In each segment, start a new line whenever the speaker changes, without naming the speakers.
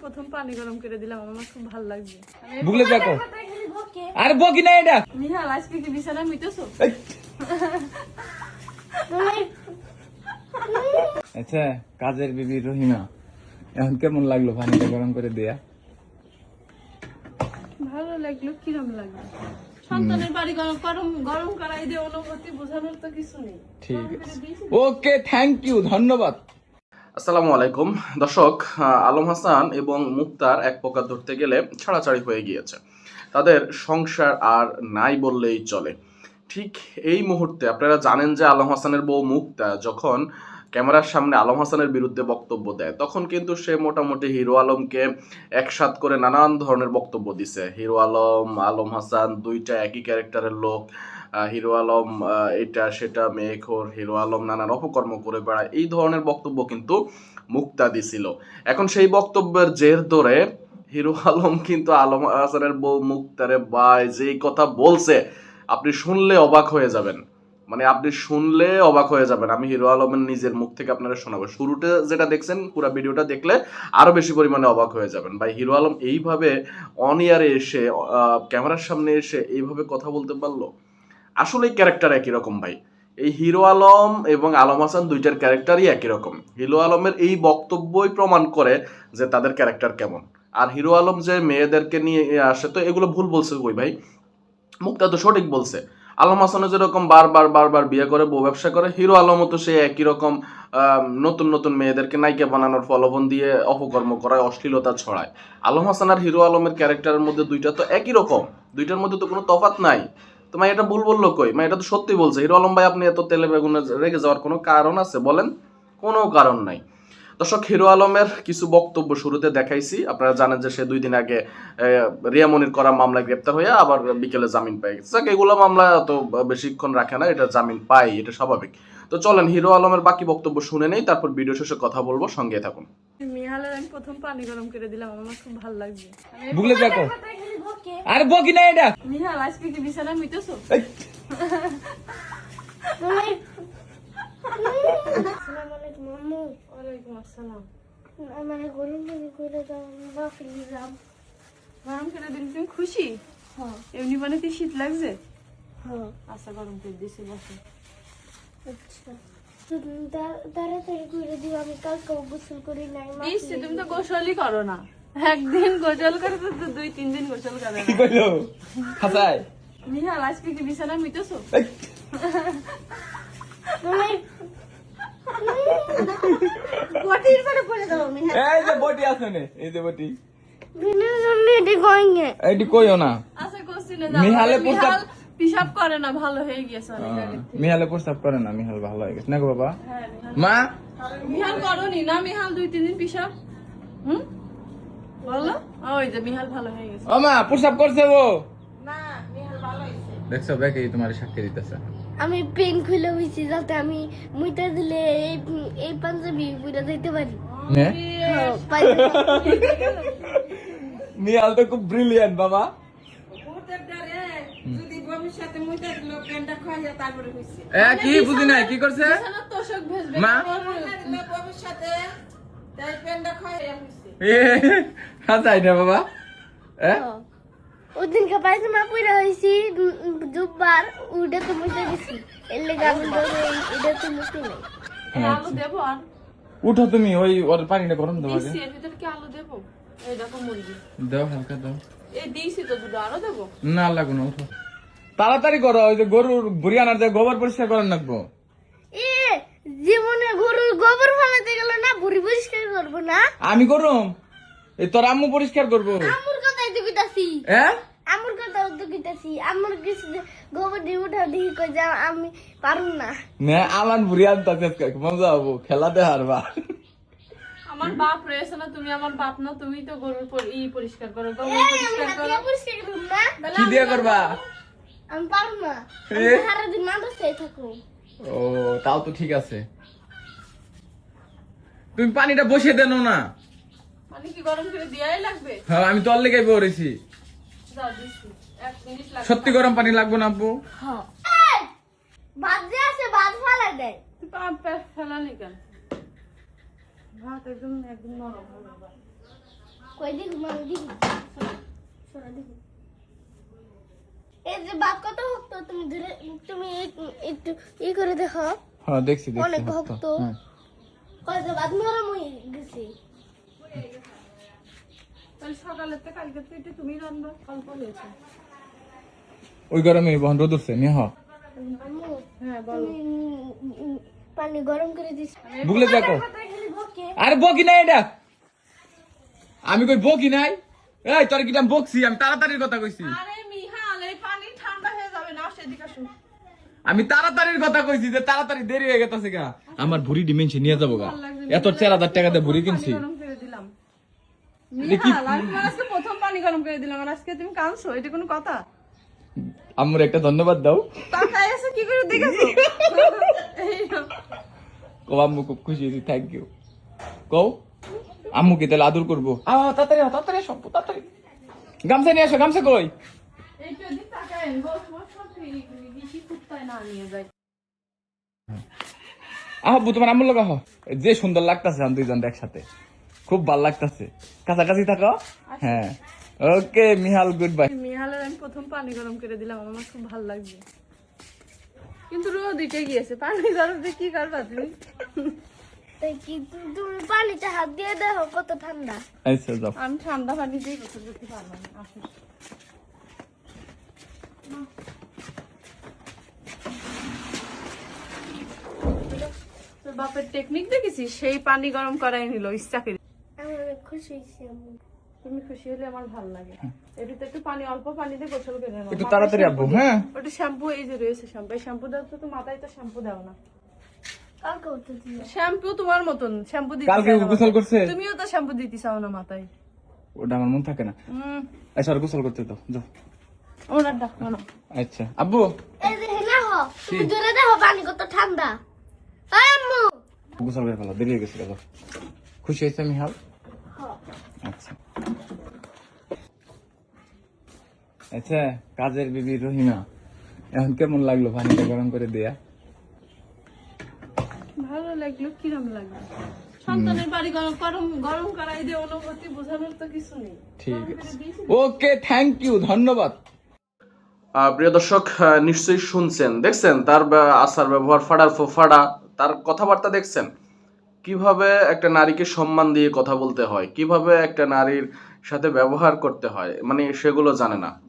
প্রথম পানি গরম করে দিলাম আমার খুব ভালো লাগছে। আমি-
বুগলে দেখো আরে বকি না এটা?
নিহাল আজকে কি বিছানা মিটেছো?
আচ্ছা কাজের বিবি রহিমা এখন কেমন লাগল পানিটা গরম করে দেয়া?
ভালো লাগল কিরম লাগল? সন্তানের বাড়ি গরম গরম গরম করাই দিয়ে অনুভূতি বোঝানোর তো কিছু নেই।
ঠিক আছে। ওকে থ্যাংক ইউ ধন্যবাদ।
আসসালামু আলাইকুম। দর্শক আলম হাসান এবং মুক্তার এক প্রকার ধরতে গেলে ছাড়াছাড়ি হয়ে গিয়েছে। তাদের সংসার আর নাই বললেই চলে। ঠিক এই মুহূর্তে আপনারা জানেন যে আলম হাসানের বউ মুক্তা যখন ক্যামেরার সামনে আলম হাসানের বিরুদ্ধে বক্তব্য দেয়, তখন কিন্তু সে মোটামুটি হিরো আলমকে একসাথ করে নানান ধরনের বক্তব্য দিছে। হিরো আলম আলম হাসান দুইটা একই ক্যারেক্টারের লোক হিরো আলম এটা, সেটা মেয়েখোর হিরো আলম, নানান অপকর্ম করে বেড়ায়। এই ধরনের বক্তব্য কিন্তু মুক্তা দিছিল এখন সেই বক্তব্যের জের ধরে হিরো আলম কিন্তু আলম হাসানের বউ মুক্তারে বাই যেই কথা বলছে, আপনি শুনলে অবাক হয়ে যাবেন। মানে আপনি শুনলে অবাক হয়ে যাবেন। আমি হিরো আলমের নিজের মুখ থেকে আপনারা শোনাবো। শুরুতে যেটা দেখছেন, পুরো ভিডিওটা দেখলে আরও বেশি পরিমাণে অবাক হয়ে যাবেন। ভাই, হিরো আলম এইভাবে অন ইয়ারে এসে ক্যামেরার সামনে এসে এইভাবে কথা বলতে পারল? আসলে ক্যারেক্টার একই রকম ভাই। এই হিরো আলম এবং আলম হাসান দুইটার ক্যারেক্টারই একই রকম। হিরো আলমের এই বক্তব্যই প্রমাণ করে যে তাদের ক্যারেক্টার কেমন। আর হিরো আলম যে মেয়েদেরকে নিয়ে আসে, তো এগুলো ভুল বলছে কই ভাই? মুক্তা তো সঠিক বলছে। আলম হাসানও যেরকম বারবার বারবার বিয়ে করে, বউ ব্যবসা করে, হিরো আলমও তো সে একই রকম নতুন নতুন মেয়েদেরকে নায়িকা বানানোর প্রলোভন দিয়ে অপকর্ম করায়, অশ্লীলতা ছড়ায়। আলম হাসান আর হিরো আলমের ক্যারেক্টারের মধ্যে দুইটা তো একই রকম। দুইটার মধ্যে তো কোনো তফাৎ নাই। তো মা এটা ভুল বলল কই? মা এটা তো সত্যি বলছে। হিরো আলম ভাই, আপনি এত তেলে বেগুনে রেগে যাওয়ার কোনো কারণ আছে বলেন? কোনো কারণ নাই। দর্শক, হিরো আলমের কিছু বক্তব্য শুরুতে দেখাইছি। আপনারা জানেন যে সে দুই দিন আগে রিয়ামনির করা মামলায় গ্রেপ্তার হয়ে আবার বিকেলে জামিন পেয়ে গেছে। এগুলো মামলা তো বেশিক্ষণ রাখে না, এটা জামিন পাই এটা স্বাভাবিক। তো চলেন হিরো আলমের বাকি বক্তব্য শুনে নেই তারপর ভিডিও শেষে কথা বলব সঙ্গে থাকুন।
নিহালের আমি প্রথম পানি গরম করে দিলাম আমার খুব ভালো লাগছে।
বুগলে দেখো আরে বকি না এটা।
নিহাল আজকে কি বিছানা মিটেছো?
আসসালামু আলাইকুম আম্মু।
ওয়ালাইকুম আসসালাম।
আমার গরম পানি করে দাও আমি বাফে
গরম করে দিন তুমি খুশি?
হ্যাঁ।
এমনি মানে কি শীত লাগছে?
হ্যাঁ।
আচ্ছা গরম করে দিছি বসে।
আচ্ছা। তুমি তাড়াতাড়ি করে দিও আমি কালকে গোসল করি নাই মা
তুমি তো গোসলই করো না। একদিন গোসল করে তো দুই তিন দিন গোসল করে
কি কইলো? হাসাই
নিহাল আজকে কি বিছানা মিটেছো?
তুমি গটির করে পড়ে দাও আমি
এই যে বটি আছে নে এই যে বটি।
বিনা জন্য এটি কইঙ্গে
কইও না।
আচ্ছা কোশ্চিনে
নিহাল
পিসাব করে না ভালো হয়ে গিয়েছে অনেক
মিহালে প্রস্তাব করে না মিহাল ভালো হয়ে গেছে। না গো বাবা।
হ্যাঁ
মা?
মিহাল করনি না মিহাল দুই তিন দিন পিসাব হুম? বলো। ওই যে মিহাল ভালো হয়ে গেছে।
ও মা প্রস্তাব করছে ও। দেখছ ব্যাকে তোমার সাক্ষী দিতেছে।
আমি পেন খুলে হইছি যাতে আমি মুইটা দিলে এই এই পাঞ্জাবি পুরা দিতে পারি। হ্যাঁ।
মিহাল তো খুব ব্রিলিয়ান্ট বাবা। কি বুঝি নাই কি করছে
বিছানার তোষক ভেজবে।
মা? এ না বাবা। এ।
ওদিনকে পায়জামা পুরা হইছি দুবার উড়ে তো মুইটা দিছি। এর লেগে ধরে এটা তো মুখে নাই।
আলু দেবো আর
উঠো তুমি ওই ওর পানিটা গরম দাও আগে
এর ভিতরে কি আলু দেবো? এই দেখো মুরগি
দাও হালকা দাও।
এই দিয়েছি তো দুটো আরও দেবো?
না লাগো না উঠো। তাড়াতাড়ি করো ওই যে গরুর বুড়ি আনার যে গোবর পরিষ্কার করার লাগবো।
এ জীবনে গরুর গোবর ফেলাতে গেল না ভুড়ি পরিষ্কার করব না?
আমি করুম? এই তোর আম্মু পরিষ্কার করব।
আমুর কথাই তো কইতাছি।
হ্যাঁ?
আমুর কথা তো কইতাছি। কিছু গোবর দিয়ে উঠা দিই কই যা আমি পারুম না।
না আলান বুড়ি আনতে মজা হব খেলাতে হারবা
আমার বাপ রয়েছে না তুমি আমার বাপ না তুমি তো গরুর ই পরিষ্কার করো গোবর পরিষ্কার করো।
দিয়ে
কি দিয়ে
করব।
আমি পারুম না। সারাদিন মাদ্রাসায়
ও তাও তো ঠিক আছে। তুমি পানিটা বসিয়ে দেন না।
মানে কি গরম করে দেওয়াই লাগবে?
হ্যাঁ আমি তোর লেগে
লাগবে।
সত্যি গরম পানি লাগবে না আব্বু
হ্যাঁ। ভাত যে আছে ভাত ফালা দেয়
ফেলালি কেন? ভাত একদম একদম নরম
কই এই যে বাপ কত হতো তুমি ধরে তুমি এক- একটু ই করে দেখো।
হ্যাঁ দেখছি দেখছি
অনেক ভক্ত। কত বাদ নরম গেছে।
তাহলে সকালের থেকে কালকে থেকে তুমি রান্না অল্প হয়েছে।
ওই গরমে বহন রোদ উঠছে নিয়ে
হ্যাঁ
পানি গরম করে দিস।
বুগলে দেখো আরে বকি নাই এটা। আমি কই বকি নাই? এই তোর কি বকছি? আমি তাড়াতাড়ির কথা কইছি
আরে মিহাল এই পানি ঠান্ডা হয়ে যাবে না সেদিকে আসো
আমি তাড়াতাড়ির কথা কইছি যে তাড়াতাড়ি দেরি হয়ে গেছে গা। আমার ভুড়ি ডিমেনছি নিয়ে যাব গা। এত চার হাজার টাকা দিয়ে ভুড়ি কিনছি।
প্রথম পানি গরম করে দিলাম আর আজকে তুমি কাঁদছো এটা কোনো কথা?
আমার একটা ধন্যবাদ দাও।
কি করে দেখেছ?
কো আম্মু খুব খুশি হয়েছি থ্যাংক ইউ কও আম্মুকে তাহলে আদর করব। আ তাড়াতাড়ি তাড়াতাড়ি সব তাড়াতাড়ি। গামছা নিয়ে আসো গামছা কই?
এইটা দিক তাকায় বস বস সব বেশি কুত্তায় না নিয়ে যায়
আহবু তোমার আম্মুর লগা যে সুন্দর লাগতাছে আমি দুইজন একসাথে। খুব ভালো লাগতাছে। কাছাকাছি থাকো। হ্যাঁ। ওকে মিহাল গুড বাই
মিহালের আমি প্রথম পানি গরম করে দিলাম আমার খুব ভালো লাগছে। কিন্তু রোদ উঠে গিয়েছে পানি গরম দিয়ে কি করবা তুমি?
তাই কি তুমি পানিতে হাত দিয়ে দেখো কত ঠান্ডা।
আচ্ছা যাও।
আমি ঠান্ডা পানি দিয়ে পারব না আসো তোর বাপের টেকনিক দেখেছিস? সেই পানি গরম করাই নিল ইচ্ছা করে
খুশি
তুমি খুশি হলে আমার ভালো লাগে। এটিতে একটু পানি অল্প পানি দিয়ে গোসল করে নাও।
একটু তাড়াতাড়ি আব্বু হ্যাঁ?
ওটা শ্যাম্পু এই যে রয়েছে শ্যাম্পু। এই শ্যাম্পু দাও তো মাথায় তো শ্যাম্পু দাও না।
দিও।
শ্যাম্পু তোমার মতন শ্যাম্পু দিতে
কালকে গোসল করছে?
তুমিও তো শ্যাম্পু দিতে চাও না মাথায়।
ওটা আমার মন থাকে না।
হুম।
আচ্ছা আর গোসল করতে দাও যাও।
ওনার ডাক
আচ্ছা আব্বু।
এই যে না হো তুমি দূরে দেখো পানি কত ঠান্ডা। আম্মু!
গোসল করে ফেলো দেরি গেছে যাও খুশি হয়েছে মিহাল? আচ্ছা। আচ্ছা কাজের বিবি রহিমা এখন কেমন লাগল পানিটা গরম করে দেয়া?
ভালো লাগল কিরম লাগল? সন্তানের বাড়ি গরম গরম গরম করাই দিয়ে অনুভূতি বোঝানোর তো কিছু নেই।
ঠিক আছে। ওকে থ্যাংক ইউ ধন্যবাদ।
প্রিয় দর্শক নিশ্চয়ই শুনছেন। দেখছেন তার আচার ব্যবহার ফাড়ার ফাড়া তার কথাবার্তা দেখছেন? কীভাবে একটা নারীকে সম্মান দিয়ে কথা বলতে হয়? কীভাবে একটা নারীর সাথে ব্যবহার করতে হয়? মানে সেগুলো জানে না।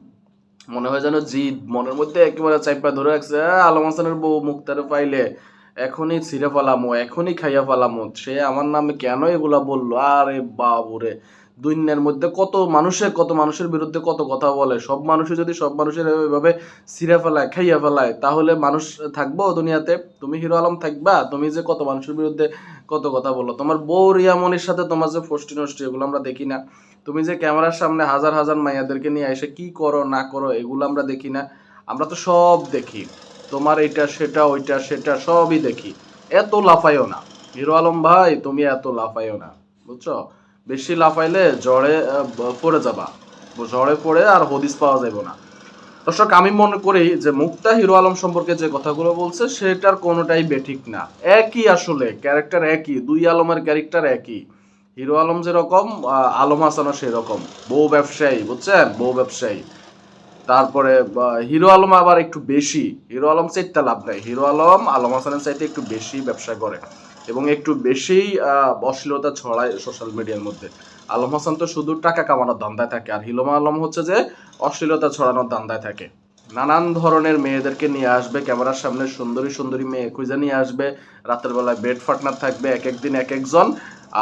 মনে হয় যেন জিদ। মনের মধ্যে একেবারে চাইপা ধরে রাখছে আলম হাসানের বউ মুক্তারে পাইলে এখনই ছিঁড়ে ফেলামো, এখনই খাইয়া ফেলামো। সে আমার নামে কেন এগুলা বলল? আরে বাবুরে দুনিয়ার মধ্যে কত মানুষের কত মানুষের বিরুদ্ধে কত কথা বলে। সব মানুষে যদি সব মানুষের এভাবে ছিঁড়ে ফেলায়, খাইয়া ফেলায়, তাহলে মানুষ থাকব দুনিয়াতে? তুমি হিরো আলম থাকবা? তুমি যে কত মানুষের বিরুদ্ধে কত কথা বলো? তোমার বউ রিয়ামনির সাথে তোমার যে ফষ্টি নষ্টি, এগুলো আমরা দেখি না। তুমি যে ক্যামেরার সামনে হাজার হাজার মাইয়াদেরকে নিয়ে এসে কি করো, না করো, এগুলো আমরা দেখি না। আমরা তো সব দেখি। তোমার এটা, সেটা, ওইটা, সেটা, সবই দেখি। এত লাফাইও না। হিরো আলম ভাই, তুমি এত লাফাইও না। বুঝছ? বেশি লাফাইলে জ্বরে পড়ে যাবা। জ্বরে পড়ে আর হদিস পাওয়া যাবে না। দর্শক, আমি মনে করি যে মুক্তা হিরো আলম সম্পর্কে যে কথাগুলো বলছে, সেটার কোনোটাই বেঠিক না। একই আসলে, ক্যারেক্টার একই, দুই আলমের ক্যারেক্টার একই। হিরো আলম যেরকম আলম হাসানও সেরকম। বউ ব্যবসায়ী, বুঝছেন? বউ ব্যবসায়ী। তারপরে হিরো আলম আবার একটু বেশি। হিরো আলম চাইতে লাভ নাই। হিরো আলম আলম হাসানের চাইতে একটু বেশি ব্যবসা করে। এবং একটু বেশি অশ্লীলতা ছড়ায় সোশ্যাল মিডিয়ার মধ্যে। আলম হাসান তো শুধু টাকা কামানোর ধান্দায় থাকে আর হিলোমা আলম হচ্ছে যে অশ্লীলতা ছড়ানোর ধান্দায় থাকে। নানান ধরনের মেয়েদেরকে নিয়ে আসবে ক্যামেরার সামনে সুন্দরী সুন্দরী মেয়ে খুঁজে নিয়ে আসবে রাতের বেলায় বেড পার্টনার থাকবে এক একদিন এক একজন।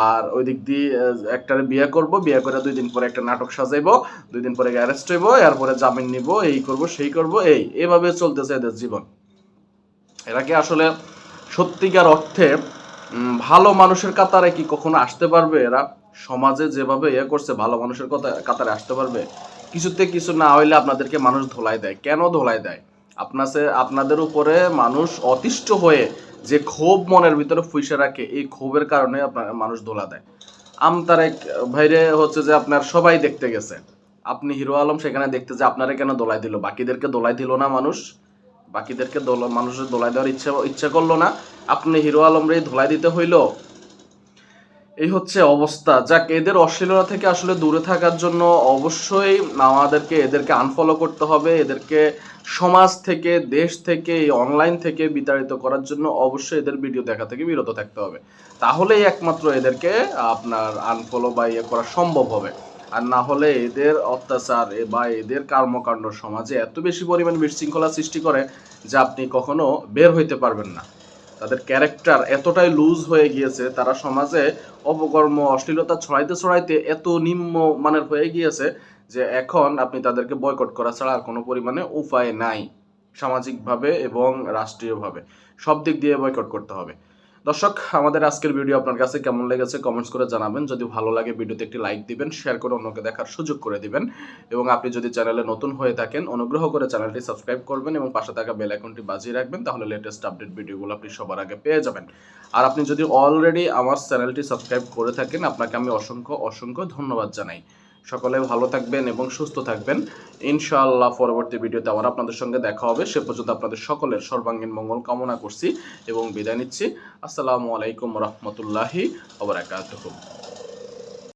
আর ওই দিক দিয়ে আহ, একটারে বিয়ে করব বিয়ে করে দুই দিন পরে একটা নাটক সাজাইবো দুই দিন পরে অ্যারেস্ট হইব এরপরে জামিন নিব এই করব সেই করব এই। এভাবে চলতেছে এদের জীবন। এরা কি আসলে সত্যিকার অর্থে ভালো মানুষের কাতারে কি কখনো আসতে পারবে? এরা সমাজে যেভাবে ইয়ে করছে, ভালো মানুষের কথা কাতারে আসতে পারবে? কিছুতে কিছু না হইলে আপনাদেরকে মানুষ ধোলাই দেয়। কেন ধোলাই দেয়? আপনাছে আপনাদের উপরে মানুষ অতিষ্ঠ হয়ে যে ক্ষোভ মনের ভিতরে ফুইসে রাখে, এই ক্ষোভের কারণে আপনার মানুষ ধোলা দেয়। আমতারেক ভাইরে হচ্ছে যে আপনার সবাই দেখতে গেছে। আপনি হিরো আলম, সেখানে দেখতে যে আপনারা কেন দোলাই দিল? বাকিদেরকে দোলাই দিল না মানুষ? বাকিদেরকে দোল মানুষের দোলাই দেওয়ার ইচ্ছা ইচ্ছা করল না। আপনি হিরো আলমরে ধোলাই দিতে হইল। এই হচ্ছে অবস্থা। যাক, এদের অশ্লীলতা থেকে আসলে দূরে থাকার জন্য অবশ্যই আমাদেরকে এদেরকে আনফলো করতে হবে। এদেরকে সমাজ থেকে, দেশ থেকে, এই অনলাইন থেকে বিতাড়িত করার জন্য অবশ্যই এদের ভিডিও দেখা থেকে বিরত থাকতে হবে। তাহলেই একমাত্র এদেরকে আপনার আনফলো বা ইয়ে করা সম্ভব হবে। আর না হলে এদের অত্যাচার বা এদের কর্মকাণ্ড সমাজে এত বেশি পরিমাণ বিশৃঙ্খলা সৃষ্টি করে যে আপনি কখনো বের হইতে পারবেন না। তাদের ক্যারেক্টার এতটাই লুজ হয়ে গিয়েছে, তারা সমাজে অপকর্ম, অশ্লীলতা ছড়াইতে ছড়াইতে এত নিম্ন মানের হয়ে গিয়েছে যে এখন আপনি তাদেরকে বয়কট করা ছাড়া আর কোনো পরিমাণে উপায় নাই। সামাজিকভাবে এবং রাষ্ট্রীয়ভাবে। সব দিক দিয়ে বয়কট করতে হবে। দর্শক, আমাদের আজকের ভিডিও আপনার কাছে কেমন লেগেছে কমেন্টস করে জানাবেন। যদি ভালো লাগে ভিডিওতে একটি লাইক দিবেন, শেয়ার করে অন্যকে দেখার সুযোগ করে দিবেন। এবং আপনি যদি চ্যানেলে নতুন হয়ে থাকেন, অনুগ্রহ করে চ্যানেলটি সাবস্ক্রাইব করবেন এবং পাশে থাকা বেল আইকনটি বাজিয়ে রাখবেন, তাহলে লেটেস্ট আপডেট ভিডিওগুলো আপনি সবার আগে পেয়ে যাবেন। আর আপনি যদি অলরেডি আমার চ্যানেলটি সাবস্ক্রাইব করে থাকেন, আপনাকে আমি অসংখ্য অসংখ্য ধন্যবাদ জানাই। সকলে ভালো থাকবেন এবং সুস্থ থাকবেন। ইনশাআল্লাহ পরবর্তী ভিডিওতে আবার আপনাদের সঙ্গে দেখা হবে। সে পর্যন্ত আপনাদের সকলের সর্বাঙ্গীন মঙ্গল কামনা করছি এবং বিদায় নিচ্ছি। আসসালামু আলাইকুম রহমতুল্লাহি ওবরাকাতুহু।